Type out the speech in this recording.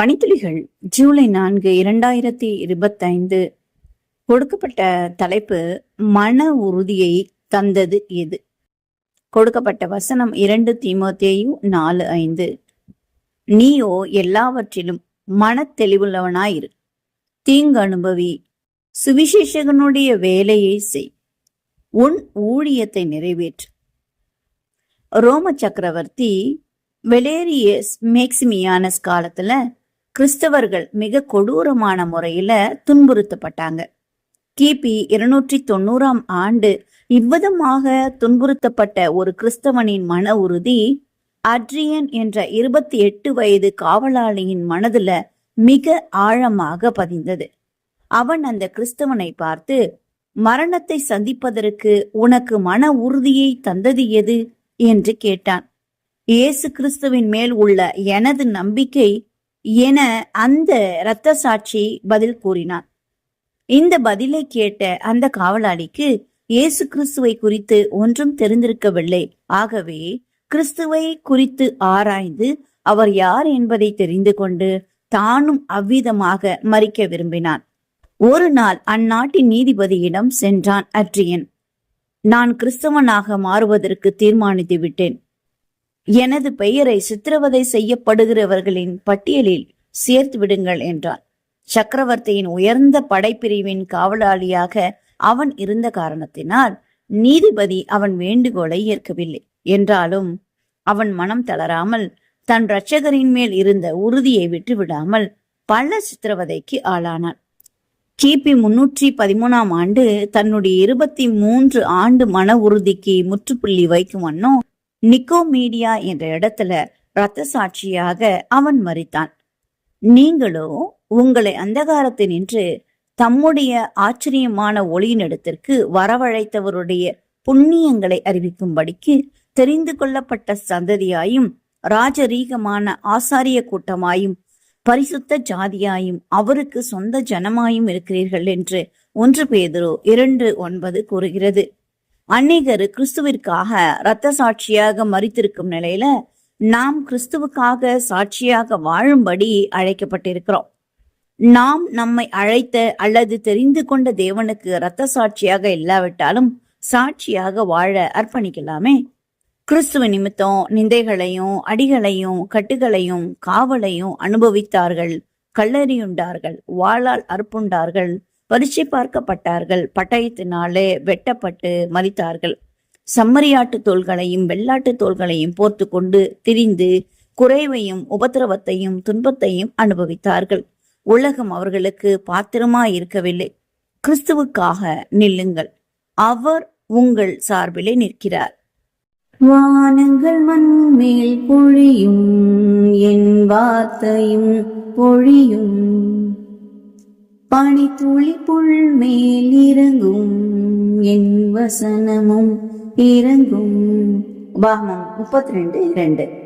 பனித்துளிகள் ஜூலை நான்கு இரண்டாயிரத்தி இருபத்தைந்து கொடுக்கப்பட்ட தலைப்பு மன உறுதியை தந்தது எது? கொடுக்கப்பட்ட வசனம் இரண்டு தீமோத்தேயு நாலு ஐந்து. நீயோ எல்லாவற்றிலும் மன தெளிவுள்ளவனாயிரு தீங்கு அனுபவி சுவிசேஷகனுடைய வேலையை செய். உன் ஊழியத்தை நிறைவேற்று. ரோம சக்கரவர்த்தி வெலேரியஸ் மேக்சிமியானஸ் காலத்துல கிறிஸ்தவர்கள் மிக கொடூரமான முறையில துன்புறுத்தப்பட்டாங்க. கிபி இருநூற்றி தொண்ணூறாம் ஆண்டு இவ்விதமாக துன்புறுத்தப்பட்ட ஒரு கிறிஸ்தவனின் மன உறுதி அட்ரியன் என்ற இருபத்தி எட்டு வயது காவலாளியின் மனதுல மிக ஆழமாக பதிந்தது. அவன் அந்த கிறிஸ்தவனை பார்த்து மரணத்தை சந்திப்பதற்கு உனக்கு மன உறுதியை தந்தது எது? என்று கேட்டான். இயேசு கிறிஸ்துவின் மேல் உள்ள எனது நம்பிக்கை என அந்த இரத்த சாட்சி பதில் கூறினான். இந்த பதிலை கேட்ட அந்த காவலாளிக்கு இயேசு கிறிஸ்துவை குறித்து ஒன்றும் தெரிந்திருக்கவில்லை. ஆகவே கிறிஸ்துவை குறித்து ஆராய்ந்து அவர் யார் என்பதை தெரிந்து கொண்டு தானும் அவ்விதமாக மறிக்க விரும்பினான். ஒரு நாள் அந்நாட்டின் நீதிபதியிடம் சென்றான் அட்ரியன். நான் கிறிஸ்தவனாக மாறுவதற்கு தீர்மானித்து விட்டேன் எனது பெயரை சித்திரவதை செய்யப்படுகிறவர்களின் பட்டியலில் சேர்த்து விடுங்கள் என்றான். சக்கரவர்த்தியின் உயர்ந்த படைப்பிரிவின் காவலாளியாக அவன் இருந்த காரணத்தினால் நீதிபதி அவன் வேண்டுகோளை ஏற்கவில்லை. என்றாலும் அவன் மனம் தளராமல் தன் இரட்சகரின் மேல் இருந்த உறுதியை விட்டுவிடாமல் பல சித்திரவதைக்கு ஆளானான். கிபி முன்னூற்றி பதிமூணாம் ஆண்டு தன்னுடைய இருபத்தி மூன்று ஆண்டு மன உறுதிக்கு முற்றுப்புள்ளி வைக்கும் வண்ணம் நிக்கோமீடியா என்ற இடத்துல இரத்த சாட்சியாக அவன் மறித்தான் நீங்களோ உங்களை அந்தகாரத்தில் நின்று தம்முடைய ஆச்சரியமான ஒளியினிடத்திற்கு வரவழைத்தவருடைய புண்ணியங்களை அறிவிக்கும்படிக்கு தெரிந்து கொள்ளப்பட்ட சந்ததியாயும் ராஜரீகமான ஆசாரிய கூட்டமாயும் பரிசுத்த ஜாதியாயும் அவருக்கு சொந்த ஜனமாயும் இருக்கிறீர்கள் என்று ஒன்று பேதரோ இரண்டு ஒன்பது கூறுகிறது. அநேகர் கிறிஸ்துவிற்காக இரத்த சாட்சியாக மறித்திருக்கும் நிலையில நாம் கிறிஸ்துவுக்காக சாட்சியாக வாழும்படி அழைக்கப்பட்டிருக்கிறோம். நாம் நம்மை அழைத்த அல்லது தெரிந்து கொண்ட தேவனுக்கு இரத்த சாட்சியாக இல்லாவிட்டாலும் சாட்சியாக வாழ அர்ப்பணிக்கலாமே. கிறிஸ்துவ நிமித்தம் நிந்தைகளையும் அடிகளையும் கட்டுகளையும் காவலையும் அனுபவித்தார்கள் கல்லறியுண்டார்கள் வாளால் அறுப்புண்டார்கள் பரீட்சை பார்க்கப்பட்டார்கள். பட்டயத்தினாலே வெட்டப்பட்டு மறித்தார்கள் செம்மறியாட்டு தோள்களையும் வெள்ளாட்டு தோள்களையும் போர்த்து கொண்டு திரிந்து குறைவையும் உபத்திரவத்தையும் துன்பத்தையும் அனுபவித்தார்கள். உலகம் அவர்களுக்கு பாத்திரமா இருக்கவில்லை கிறிஸ்துவுக்காக நில்லுங்கள். அவர் உங்கள் சார்பிலே நிற்கிறார். வானங்கள் மண்மேல் பொழியும் என் வார்த்தையும் பொழியும். பனித்துளி புல் மேல் இறங்கும் என் வசனமும் இறங்கும். பாகம் முப்பத்தி ரெண்டு இரண்டு.